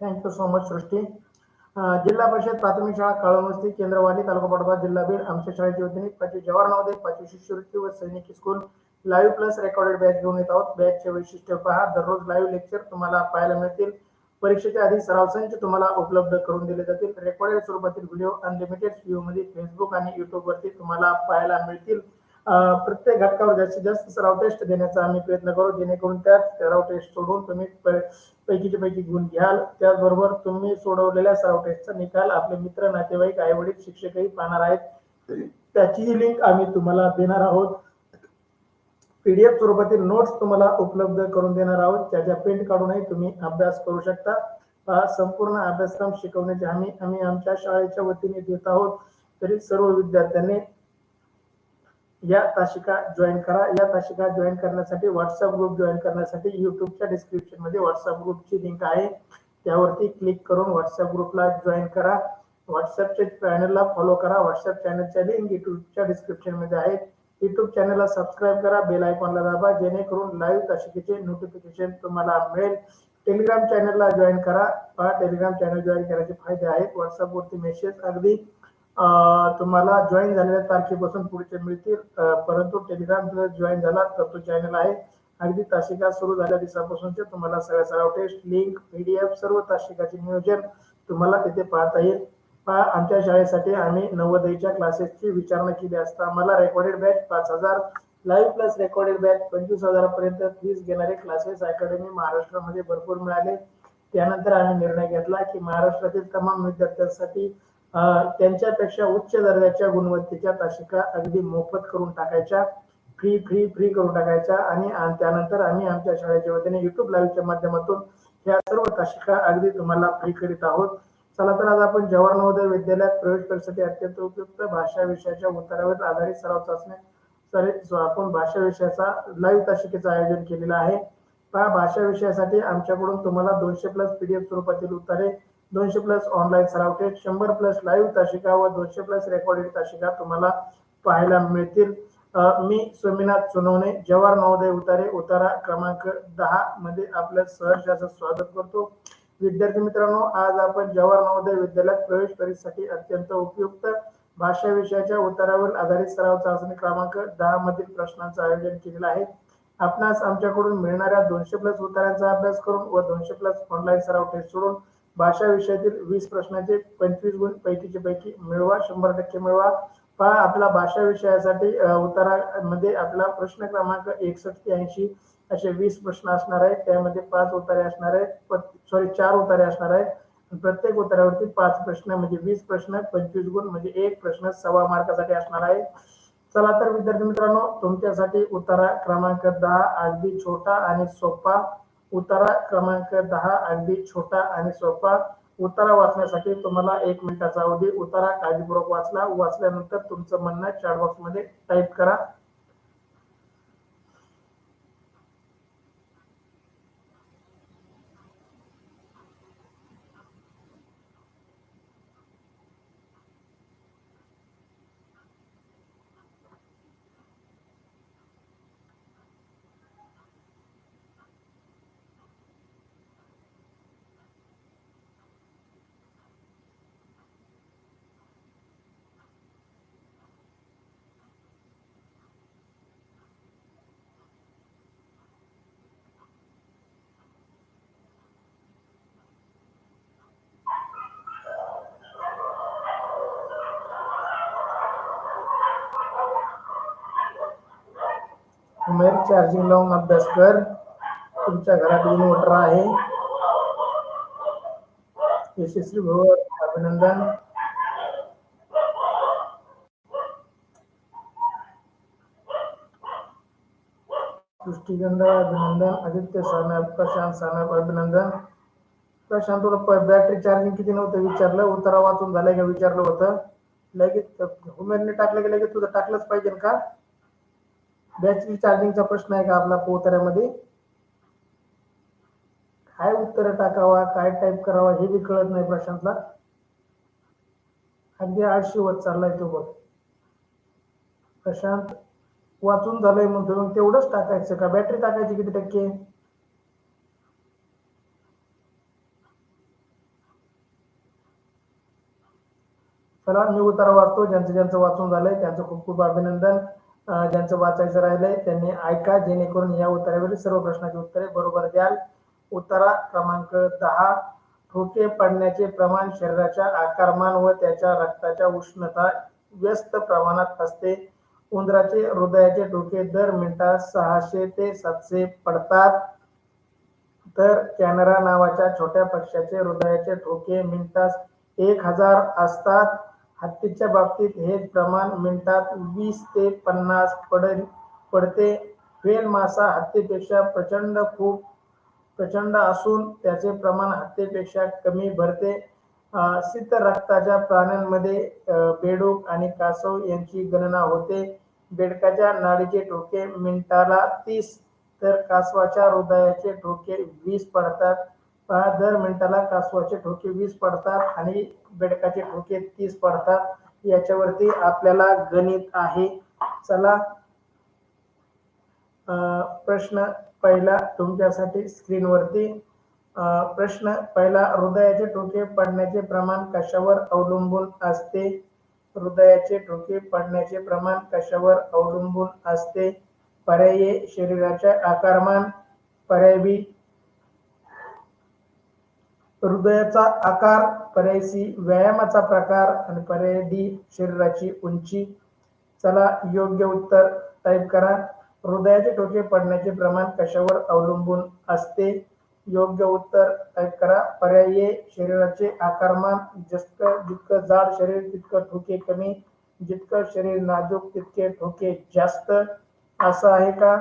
Thank you so much सृष्टी. जिल्हा परिषद प्राथमिक शाळा कळमस्ती केंद्रवाली तालुका पाटोदा जिल्हा बीड आमच्या शाळेच्या वतीने पाचवी जवाहर नवोदय पाचवी शिष्यवृत्ती व सैनिकी school live plus recorded batch घेऊन येत आहोत. बॅचचे वैशिष्ट्य पहा. दररोज लाईव्ह लेक्चर तुम्हाला पाहायला मिळतील. परीक्षेच्या आधी सराव संच तुम्हाला उपलब्ध करून दिले जातील. रेकॉर्डेड स्वरूपातील व्हिडिओ अनलिमिटेड व्ह्यू मध्ये फेसबुक आणि युट्यूब वरती तुम्हाला पाहायला मिळतील. प्रत्येक घटकावर जास्तीत जास्त सराव टेस्ट देण्याचा आम्ही प्रयत्न करू जेणेकरून त्या सराव टेस्ट सोडून तुम्ही प- पैकीचे पैकी गुण घ्याल. त्याचबरोबर तुम्ही सोडवलेल्या सराव टेस्टचा निकाल आपले मित्र नातेवाईक आई वडील शिक्षकही पाहणार आहेत. त्याचीही लिंक आम्ही तुम्हाला देणार आहोत. पीडीएफ स्वरूपातील नोट्स तुम्हाला उपलब्ध करून देणार आहोत. त्याच्या प्रिंट काढूनही तुम्ही अभ्यास करू शकता. हा संपूर्ण अभ्यासक्रम शिकवण्याची हमी आम्ही आमच्या शाळेच्या वतीने देत आहोत. तरी सर्व विद्यार्थ्यांनी या तासिका जॉईन करा. या तासिका जॉईन करण्यासाठी व्हॉट्सअप ग्रुप जॉईन करण्यासाठी युट्यूबच्या डिस्क्रिप्शनमध्ये व्हॉट्सअप ग्रुपची लिंक आहे. त्यावरती क्लिक करून व्हॉट्सअप ग्रुपला जॉईन करा. व्हॉट्सअपच्या चॅनलला फॉलो करा. व्हॉट्सअप चॅनलच्या लिंक युट्यूबच्या डिस्क्रिप्शनमध्ये आहे युट्यूब चॅनलला सबस्क्राईब करा. बेल आयकॉनला दाबा. जेणेकरून लाईव्ह तासिकेचे नोटिफिकेशन तुम्हाला मिळेल. टेलिग्राम चॅनलला जॉईन करा. पहा टेलिग्राम चॅनल जॉईन करायचे फायदे आहेत. व्हॉट्सअपवरती मेसेज अगदी तुम्हाला जॉईन झालेल्या तारखेपासून पुढचे मिळतील. परंतु टेलिग्राम जॉईन झाला तर तो चॅनल आहे. अगदी तासिका सुरू झाल्या दिवसापासूनचे तुम्हाला सगळ्या सराव टेस्ट लिंक पीडीएफ सर्व तासिकाचे नियोजन तुम्हाला तिथे पाहता येईल. पहा आमच्या शाळेसाठी आम्ही नवोदयच्या क्लासेसची विचारणा केली असता आम्हाला रेकॉर्डेड बॅच पाच हजार लाईव्ह प्लस रेकॉर्डेड बॅच पंचवीस हजारापर्यंत फीस घेणारे क्लासेस अकॅडमी महाराष्ट्रामध्ये भरपूर मिळाले. त्यानंतर आम्ही निर्णय घेतला की महाराष्ट्रातील तमाम विद्यार्थ्यांसाठी त्यांच्यापेक्षा उच्च दर्जाच्या गुणवत्तेच्या तासिका अगदी मोफत करून टाकायच्या फ्री फ्री फ्री करून टाकायच्या आणि त्यानंतर आम्ही आमच्या शाळेच्या वतीने युट्यूब लाईव्हच्या माध्यमातून ह्या सर्व तासिका अगदी तुम्हाला फ्री करीत आहोत. चला तर आज आपण जवाहर नवोदय विद्यालयात प्रवेश करण्यासाठी अत्यंत उपयुक्त भाषा विषयाच्या उतारावर आधारित सराव चाचण्या सरे आपण भाषा विषयाचा लाईव्ह तासिकेचं आयोजन केलेलं आहे. पहा भाषा विषयासाठी आमच्याकडून तुम्हाला दोनशे प्लस पीडीएफ स्वरूपातील उतारे दोनशे प्लस ऑनलाईन सराव टेस्ट शंभर प्लस लाईव्ह तासिका व दोनशे प्लस रेकॉर्डेड तासिका तुम्हाला पाहायला मिळतील. मी स्वामीनाथ सोनवणे जवाहर नवोदय उतारे उतारा क्रमांक दहा मध्ये आपलं सहर्ष असं स्वागत करतो. विद्यार्थी मित्रांनो आज आपण जवाहर नवोदय विद्यालयात प्रवेश परीक्षेसाठी अत्यंत उपयुक्त भाषा विषयाच्या उतारावर आधारित सराव चाचणी क्रमांक दहा मधील प्रश्नांचं आयोजन केलेलं आहे. आपणास आमच्याकडून मिळणाऱ्या दोनशे प्लस उतारांचा अभ्यास करून व दोनशे प्लस ऑनलाईन सराव टेस्ट सोडून भाषा विषयातील वीस प्रश्नाचे पंचवीस गुण पैकीचे पैकी मिळवा शंभर टक्के मिळवा. पहा आपला भाषा विषयासाठी उतारामध्ये उत्तरामध्ये आपला प्रश्न क्रमांक एकसष्ट ते ऐंशी असे वीस प्रश्न असणार आहेत. त्यामध्ये पाच उत्तरे असणार आहेत. सॉरी चार उत्तरे असणार आहेत. प्रत्येक उत्तरावरती पाच प्रश्न म्हणजे वीस प्रश्न पंचवीस गुण म्हणजे एक प्रश्न सव्वा मार्कासाठी असणार आहे चला तर विद्यार्थी मित्रांनो तुमच्यासाठी उतारा क्रमांक दहा अगदी छोटा आणि सोपा. उतारा क्रमांक दहा अगदी छोटा आणि सोपा. उतारा वाचण्यासाठी तुम्हाला एक मिनिटाचा अवधी. उतारा काळजीपूर्वक वाचला. वाचल्यानंतर तुमचं म्हणणं चॅट बॉक्समध्ये टाईप करा. उमेर चार्जिंग लावून अभ्यास कर. तुमच्या घरात इन्व्हर्टर आहे. यशस्वी भव अभिनंदन. सृष्टीगंध अभिनंदन. आदित्य सानप प्रशांत सानप अभिनंदन. प्रशांत तुला बॅटरी चार्जिंग किती नव्हतं विचारलं? उतारा वाचून झालं का विचारलं होतं? लगेच उमेरने टाकलं की लगेच तुझं टाकलंच पाहिजे का? बॅटरी चार्जिंगचा प्रश्न आहे का आपला पोहताऱ्यामध्ये काय उत्तर टाकावा काय टाईप करावा हे बी कळत नाही प्रशांतला अगदी आठशे वत चाललाय तो बघ. प्रशांत वाचून झालंय म्हणतो मग तेवढंच टाकायचं का? बॅटरी टाकायची किती टक्के? चला मी उतारा वाचतो. ज्यांचं ज्यांचं वाचून झालंय त्यांचं खूप खूप अभिनंदन. ज्यांचं वाचायचं राहिलंय त्यांनी ऐका जेणेकरून या उत्तरावरील सर्व प्रश्नाची उत्तरे बरोबर द्याल. उत्तरा क्रमांक दहा ठोके पडण्याचे प्रमाण शरीराच्या आकारमान व त्याच्या रक्ताच्या उष्णता व्यस्त प्रमाणात असते. उंदराचे हृदयाचे ठोके दर मिनिटात सहाशे ते सातशे पडतात. तर कॅनरा नावाच्या छोट्या पक्ष्याचे हृदयाचे ठोके मिनिटास एक हजार असतात. हत्तीच्या बाबतीत हे प्रमाण मिनिटात वीस ते पन्नास पड पडते. व्हेल मासा हत्तीपेक्षा प्रचंड खूप प्रचंड असून त्याचे प्रमाण हत्तीपेक्षा कमी भरते. सिद्ध रक्ताच्या प्राण्यांमध्ये बेडूक आणि कासव यांची गणना होते. बेडकाच्या नाडीचे ठोके मिनिटाला तीस तर कासवाच्या हृदयाचे ठोके वीस पडतात. पहा दर मिनिटाला कासवाचे ठोके वीस पडतात आणि बेडकाचे ठोके तीस पडतात. याच्यावरती आपल्याला गणित आहे. चला. प्रश्न पहिला तुमच्यासाठी स्क्रीनवरती. प्रश्न पहिला हृदयाचे ठोके पडण्याचे प्रमाण कशावर अवलंबून असते? हृदयाचे ठोके पडण्याचे प्रमाण कशावर अवलंबून असते? पर्यायी शरीराच्या आकारमान पर्याय बी हृदयाचा आकार पर्याय सी व्यायामाचा प्रकार आणि पर्याय डी शरीराची उंची. चला योग्य उत्तर टाईप करा. हृदयाचे ठोके पडण्याचे प्रमाण कशावर अवलंबून असते? योग्य उत्तर टाईप करा. पर्याय ए शरीराचे आकारमान जितकं जितकं जाड शरीर तितकं ठोके कमी. जितकं शरीर नाजूक तितके ठोके जास्त. असं आहे का?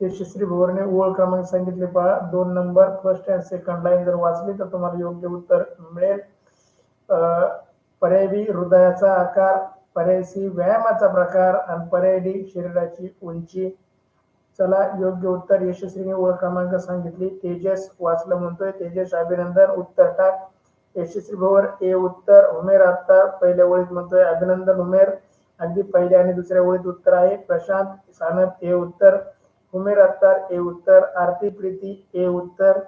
यशस्वी भोरने ओळ क्रमांक सांगितले. पहा दोन number first and second line जर वाचली तर तुम्हाला योग्य उत्तर मिळेल. पर्याय बी हृदयाचा आकार पर्याय सी व्यायामाचा प्रकार आणि पर्याय डी शरीराची उंची. चला योग्य उत्तर यशस्वीने ओळ क्रमांक सांगितली. तेजस वाचलं म्हणतोय. तेजस अभिनंदन उत्तर टाक. यशस्वी भवर ए उत्तर. उमेर आता पहिल्या ओळीत म्हणतोय. अभिनंदन उमेर. अगदी पहिल्या आणि दुसऱ्या ओळीत उत्तर आहे. प्रशांत सानप ए उत्तर. उमेर अत्तार ए उत्तर आरती प्रीती ए उत्तर.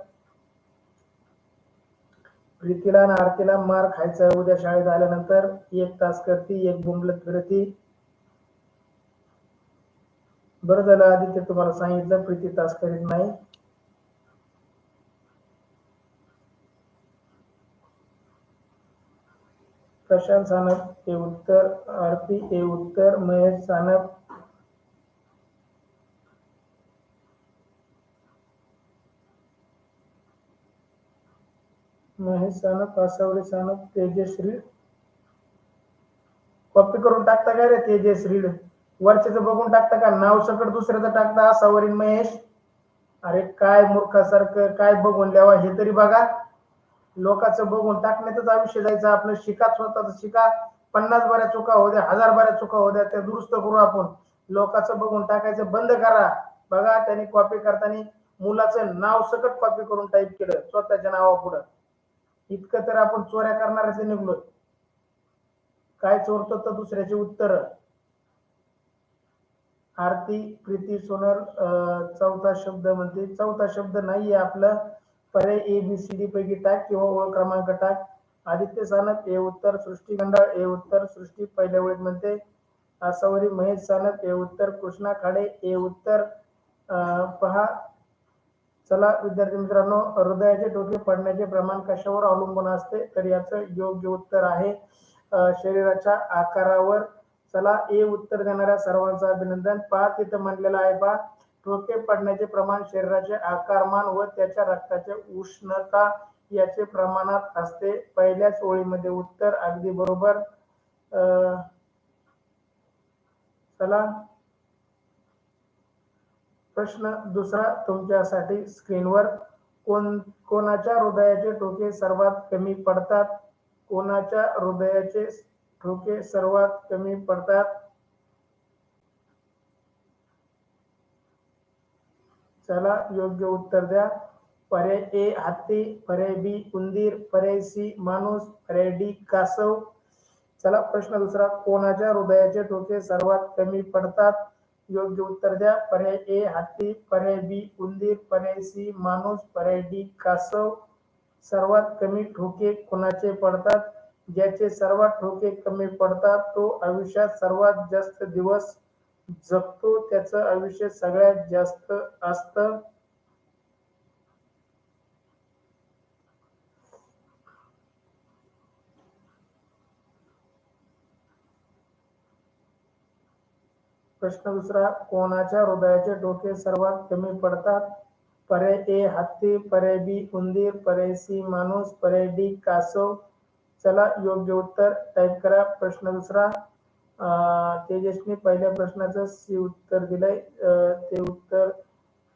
प्रीतीला आणि आरतीला मार खायचा उद्या शाळेत आल्यानंतर एक तास करती एक बुमलत फिरती. बरं झालं आदित्य तुम्हाला सांगितलं प्रीती तास करीत नाही. प्रशांत सानप ए उत्तर. आरती ए उत्तर. महेश सानप महेश सानप आसावरी तेजश्री. कॉपी करून टाकता काय रे तेजश्री? वरच्याचं बघून टाकता का? नाव सकट दुसऱ्याचं टाकता असावरी महेश. अरे काय मूर्खासारखं काय बघून लिहावा हे तरी बघा. लोकांचं बघून टाकण्यातच आयुष्य जायचं आपलं शिका स्वतःच शिका. पन्नास बऱ्या चुका होऊ द्या हजार बऱ्या चुका होऊ द्या त्या दुरुस्त करू आपण. लोकांचं बघून टाकायचं बंद करा. बघा त्यांनी कॉपी करताना मुलाचं नाव सकट कॉपी करून टाईप केलं स्वतःच्या नावापुढं. इतकं तर आपण चोऱ्या करणाऱ्याचे निघलो. काय चोरतो तर दुसऱ्याचे उत्तर. आरती प्रीती सोनर चौथा शब्द म्हणते. चौथा शब्द नाहीये आपलं. पर्याय ए बी सी डी पैकी टाक किंवा ओळ क्रमांक टाक. आदित्य सानप ए उत्तर. सृष्टी गंडाळ ए उत्तर. सृष्टी पहिल्या वेळेत म्हणते. आसावरी महेश सानप ए उत्तर. कृष्णा खाडे ए उत्तर. अं, पहा. चला विद्यार्थी मित्रांनो हृदयाचे टोके पडण्याचे प्रमाण कशावर अवलंबून असते? तर याचं योग्य उत्तर आहे शरीराच्या आकारावर. चला ए उत्तर देणाऱ्या सर्वांचं अभिनंदन. पहा तिथं म्हणलेलं आहे पहा टोके पडण्याचे प्रमाण शरीराचे आकारमान व त्याच्या रक्ताचे उष्णता याचे प्रमाणात असते. पहिल्याच ओळीमध्ये उत्तर अगदी बरोबर. अं, चला प्रश्न दुसरा तुमच्यासाठी स्क्रीनवर कोण कोणाच्या हृदयाचे ठोके सर्वात कमी पडतात? कोणाच्या हृदयाचे ठोके सर्वात कमी पडतात? चला योग्य उत्तर द्या. पर्याय ए हत्ती पर्याय बी उंदीर पर्याय सी माणूस पर्याय डी कासव. चला प्रश्न दुसरा. कोणाच्या हृदयाचे ठोके सर्वात कमी पडतात? योग्य उत्तर द्या. पर्याय ए हत्ती पर्याय बी उंदीर पर्याय सी माणूस पर्याय डी कासव. सर्वात कमी ठोके कोणाचे पडतात? ज्याचे सर्वात ठोके कमी पडतात तो आयुष्यात सर्वात जास्त दिवस जगतो. त्याचं आयुष्य सगळ्यात जास्त असतं. प्रश्न दुसरा कोणाच्या हृदयाचे डोके सर्वात कमी पडतात? पर्याय ए हत्ती पर्याय बी उंदीर पर्याय सी माणूस पर्याय डी कासव? चला योग्य उत्तर टाईप करा. प्रश्न दुसरा अं, पहिल्या प्रश्नाचं सी उत्तर दिलंय. ते उत्तर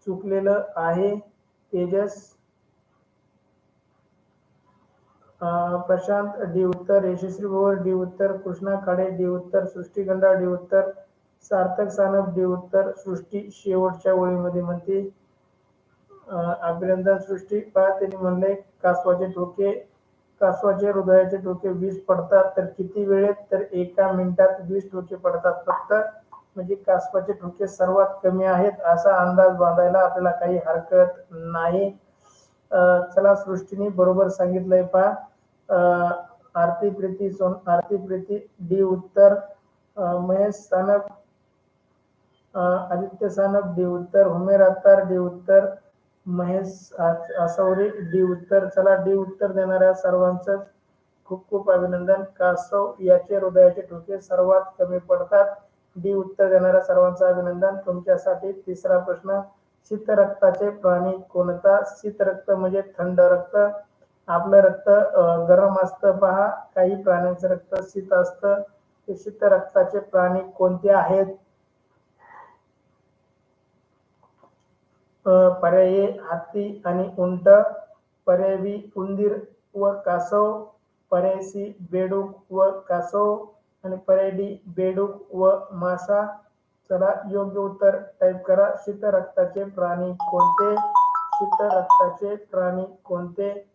चुकलेलं आहे. तेजस? प्रशांत डी उत्तर यशस्वी भोवर डी उत्तर कृष्णा खाडे डी उत्तर सृष्टीगंधा डी उत्तर सार्थक सानप डी उत्तर सृष्टी शेवटच्या ओळीमध्ये म्हणते. अभिनंदन सृष्टी. पहा त्यांनी म्हणले कासवाचे डोके कासवाचे हृदयाचे डोके वीस पडतात तर किती वेळेत तर एका मिनिटात वीस डोके पडतात. फक्त म्हणजे कासवाचे डोके सर्वात कमी आहेत असा अंदाज बांधायला आपल्याला काही हरकत नाही. चला सृष्टीने बरोबर सांगितलंय पहा. आरती प्रीती सोन आरती प्रीती डी उत्तर. महेश सानप आदित्य सानप डी उत्तर उमेर अत्तार डी उत्तर महेश आ- आसवरे डी उत्तर चला डी उत्तर देणाऱ्या सर्वांचं खूप खूप अभिनंदन. कासव याचे हृदयाचे ठोके सर्वात कमी पडतात. डी उत्तर देणाऱ्या सर्वांचं अभिनंदन. तुमच्यासाठी तिसरा प्रश्न शीत रक्ताचे प्राणी कोणता? शीत रक्त म्हणजे थंड रक्त. आपलं रक्त गरम असतं पहा. काही प्राण्यांचं रक्त शीत असतं. ते शीत रक्ताचे प्राणी कोणते आहेत? पर्याये हत्ती आणि उंट पर्यायी उंदीर व कासव पर्यायसी बेडूक व कासव आणि पर्यायी बेडूक व मासा. चला योग्य उत्तर टाईप करा. शीत रक्ताचे प्राणी कोणते? शीत रक्ताचे प्राणी कोणते?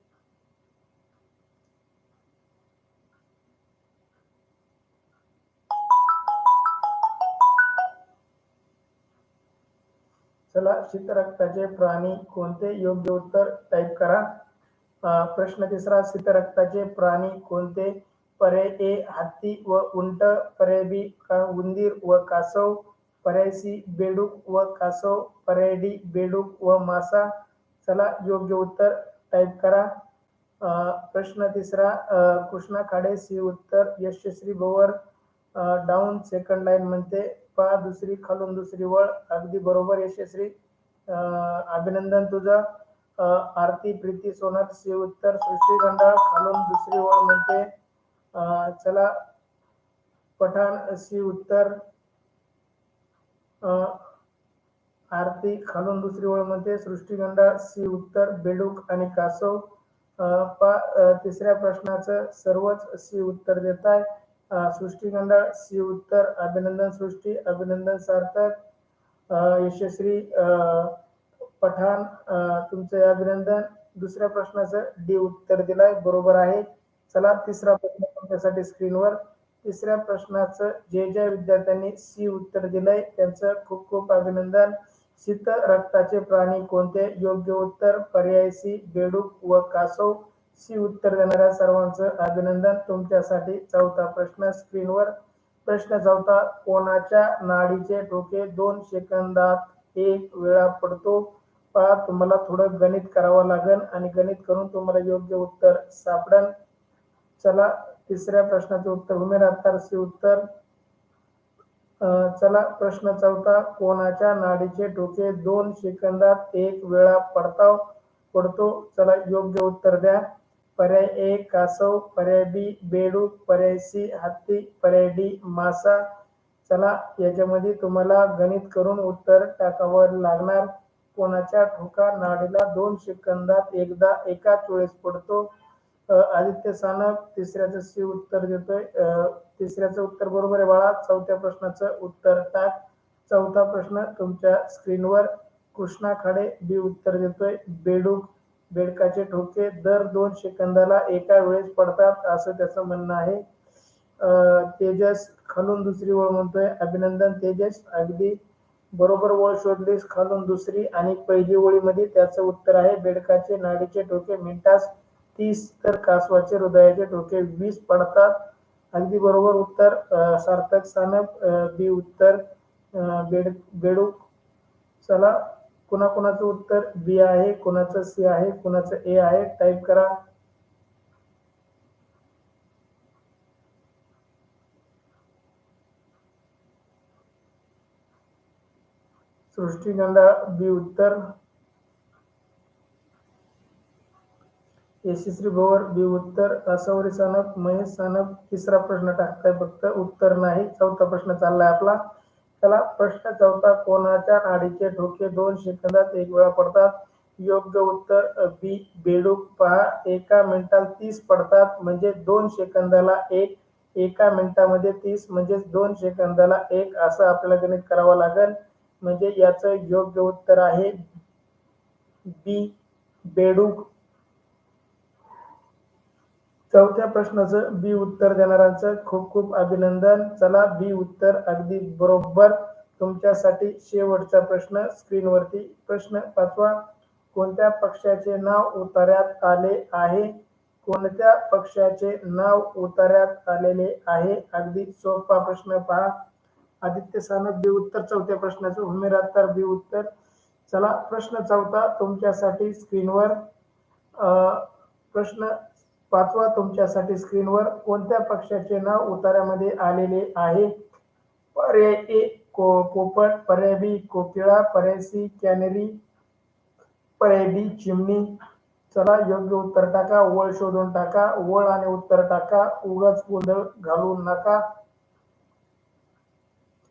चला शीत रक्ताचे प्राणी कोणते? योग्य उत्तर टाईप करा. प्रश्न तिसरा शीत रक्ताचे प्राणी कोणते? पर्याय ए हत्ती व उंट पर्याय बी का उंदीर व कासव पर्याय सी बेडूक व कासव पर्याय डी बेडूक व मासा. चला योग्य उत्तर टाईप करा. प्रश्न तिसरा कृष्णा खाडे सी उत्तर Yashaswi Bhovar down second line म्हणते. पा दुसरी खालून दुसरी वळ. अगदी बरोबर यशस्वी. अभिनंदन तुझं. आरती प्रीती सोनत शिव उत्तर सृष्टी खालून दुसरी वळ म्हणते. चला. पठाण शिव उत्तर. आरती खालून दुसरी ओळ म्हणते. सृष्टी गंडाळ सी उत्तर बेडूक आणि कासव. पा तिसऱ्या प्रश्नाचं सर्वच सी उत्तर देत आहे सृष्टीगंधा सृष्टी सी उत्तर अभिनंदन सृष्टी अभिनंदन सार्थक यशस्वी पठाण तुमचे अभिनंदन. दुसऱ्या प्रश्नाचं डी उत्तर दिलाय बरोबर आहे. चला तिसरा प्रश्न तुमच्यासाठी स्क्रीनवर. तिसऱ्या प्रश्नाचं जे ज्या विद्यार्थ्यांनी सी उत्तर दिलंय त्यांचं खूप खूप अभिनंदन. शीत रक्ताचे प्राणी कोणते? योग्य उत्तर पर्याय सी बेडूक व कासव. सी उत्तर देणाऱ्या सर्वांचं अभिनंदन. तुमच्यासाठी चौथा प्रश्न स्क्रीनवर प्रश्न चौथा कोणाच्या नाडीचे ठोके दोन सेकंदात एक वेळा पडतो? पहा तुम्हाला थोडं गणित करावं लागेल आणि गणित करून तुम्हाला योग्य उत्तर सापडेल. चला तिसऱ्या प्रश्नाचे उत्तर उमेर सी उत्तर चला प्रश्न चौथा कोणाच्या नाडीचे डोके दोन सेकंदात एक वेळा पडताव पडतो? चला योग्य उत्तर द्या. पर्याय ए कासव पर्याय बी बेडूक पर्याय सी हत्ती पर्याय डी मासा. चला याच्यामध्ये तुम्हाला गणित करून उत्तर टाकावं लागणार. कोणाच्या ठोका नाडीला दोन सेकंदात एकदा एकाच वेळेस पडतो? आदित्य सानप तिसऱ्याचं सी उत्तर देतोय. तिसऱ्याचं उत्तर बरोबर आहे बाळा. चौथ्या प्रश्नाचं उत्तर टाक. चौथा प्रश्न तुमच्या स्क्रीनवर. कृष्णा खाडे बी उत्तर देतोय. बेडूक बेडकाचे ठोके दर दोन सेकंदाला एका वेळेस पडतात असं त्याचं म्हणणं आहे. तेजस खालून दुसरी ओळ म्हणतोय. अभिनंदन तेजस. अगदी बरोबर ओळ शोधलीस खालून दुसरी आणि पहिली ओळीमध्ये त्याचं उत्तर आहे. बेडकाचे नाडीचे ठोके मिनिटास तीस तर कासवाचे हृदयाचे ठोके वीस पडतात. अगदी बरोबर उत्तर सार्थक सानप बी उत्तर बेड बेडूक चला. कुणाकुणाचं उत्तर बी आहे कुणाचं सी आहे कुणाचं ए आहे टाईप करा. सृष्टीगंधा बी उत्तर. यशस्वी भोवर बी उत्तर. असावरी सानप महेश सानप तिसरा प्रश्न टाकताय फक्त उत्तर नाही चौथा प्रश्न चाललाय आपला. त्याला प्रश्न चौथा कोणाच्या नाडीचे ठोके दोन सेकंदात एक वेळा पडतात. योग्य उत्तर बी बेडूक पहा. एका मिनिटाला तीस पडतात म्हणजे दोन सेकंदाला एक. एका मिनिटामध्ये तीस म्हणजे दोन सेकंदाला एक असं आपल्याला गणित करावं लागेल. म्हणजे याचं योग्य उत्तर आहे बी बेडूक चौथ्या प्रश्नाचं बी उत्तर देणाऱ्यांचं खूप खूप अभिनंदन. चला बी उत्तर अगदी बरोबर. तुमच्यासाठी शेवटचा प्रश्न. स्क्रीनवरती प्रश्न पाचवा कोणत्या पक्षाचे नाव उतार्यात आले आहे? कोणत्या पक्षाचे नाव उतार्यात आलेले आहे? अगदी सोपा प्रश्न पहा. आदित्य सानप बी उत्तर. चौथ्या प्रश्नाचं उमेर बी उत्तर. चला प्रश्न चौथा तुमच्यासाठी स्क्रीनवर. अं, प्रश्न पाचवा तुमच्यासाठी स्क्रीनवर कोणत्या पक्षाचे नाव उतारामध्ये आलेले आहे? पर्याय ए को पोपट पर्याय बी कोकिळा पर्याय सी कॅनेरी पर्याय डी चिमणी. चला योग्य उत्तर टाका वळ शोधून टाका वळ आणि उत्तर टाका उगाच गोंधळ घालू नका.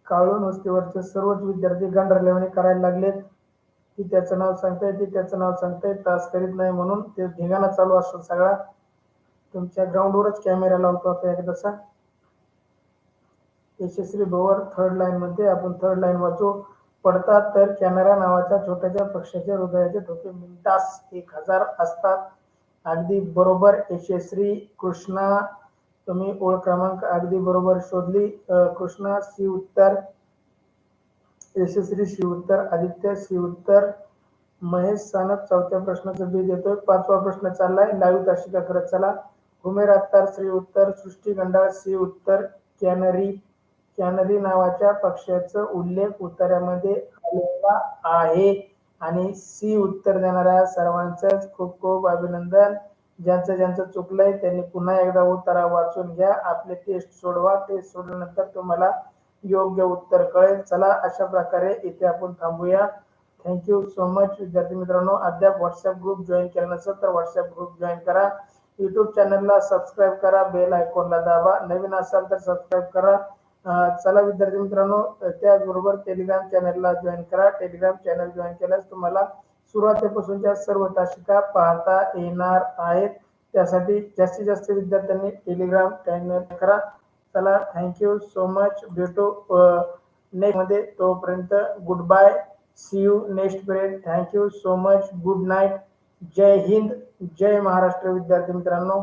काळून वस्तीवरचे सर्वच विद्यार्थी गंडरलेवणी करायला लागलेत. ती त्याचं नाव सांगताय ती त्याचं नाव सांगताय तास करीत नाही म्हणून ते धिंगाणा चालू असतो सगळा. तुमच्या ग्राउंडवरच कॅमेरा लावतो आता एकदाचा यशस्वी भवर थर्ड लाईन मध्ये आपण थर्ड लाईन वाचू पडतात तर कॅमेरा नावाच्या छोट्याच्या पक्षाच्या हृदयाचे ठोके मिनिटास एक हजार असतात. अगदी बरोबर यशस्वी कृष्णा तुम्ही ओळ क्रमांक अगदी बरोबर शोधली. कृष्णा सी उत्तर. यशस्वी सी उत्तर आदित्य सी उत्तर. महेश सानप चौथ्या प्रश्नाचं बीज येतोय. पाचवा प्रश्न चाललाय. लाईव्ह ताशिका करत चला. उमेर अत्तार श्री उत्तर सृष्टी गंडाळ सी उत्तर कॅनरी कॅनरी नावाच्या पक्षाचा उल्लेख उत्तरामध्ये आलेला आहे. आणि सी उत्तर देणाऱ्या सर्वांचं खूप खूप अभिनंदन. ज्यांचं ज्यांचं चुकलंय त्यांनी पुन्हा एकदा उत्तरा वाचून घ्या. आपले टेस्ट सोडवा. टेस्ट सोडल्यानंतर तुम्हाला योग्य उत्तर कळेल. चला अशा प्रकारे इथे आपण थांबूया. थँक्यू सो मच विद्यार्थी मित्रांनो अद्याप व्हॉट्सअप ग्रुप जॉईन केला नसेल तर व्हॉट्सअप ग्रुप जॉईन करा. युट्यूब चॅनलला सबस्क्राईब करा बेल आयकॉनला दाबा. नवीन असाल तर सबस्क्राईब करा. चला विद्यार्थी मित्रांनो त्याचबरोबर टेलिग्राम चॅनलला जॉईन करा. टेलिग्राम चॅनल जॉईन केल्यास तुम्हाला सुरुवातीपासूनच्या सर्व तासिका पाहता येणार आहेत. त्यासाठी जास्तीत जास्त विद्यार्थ्यांनी टेलिग्राम चॅनल करा. चला थँक्यू सो मच भेटू नेक्स्टमध्ये. तोपर्यंत good bye see you next period thank you so much good night जय हिंद जय महाराष्ट्र विद्यार्थी मित्रांनो.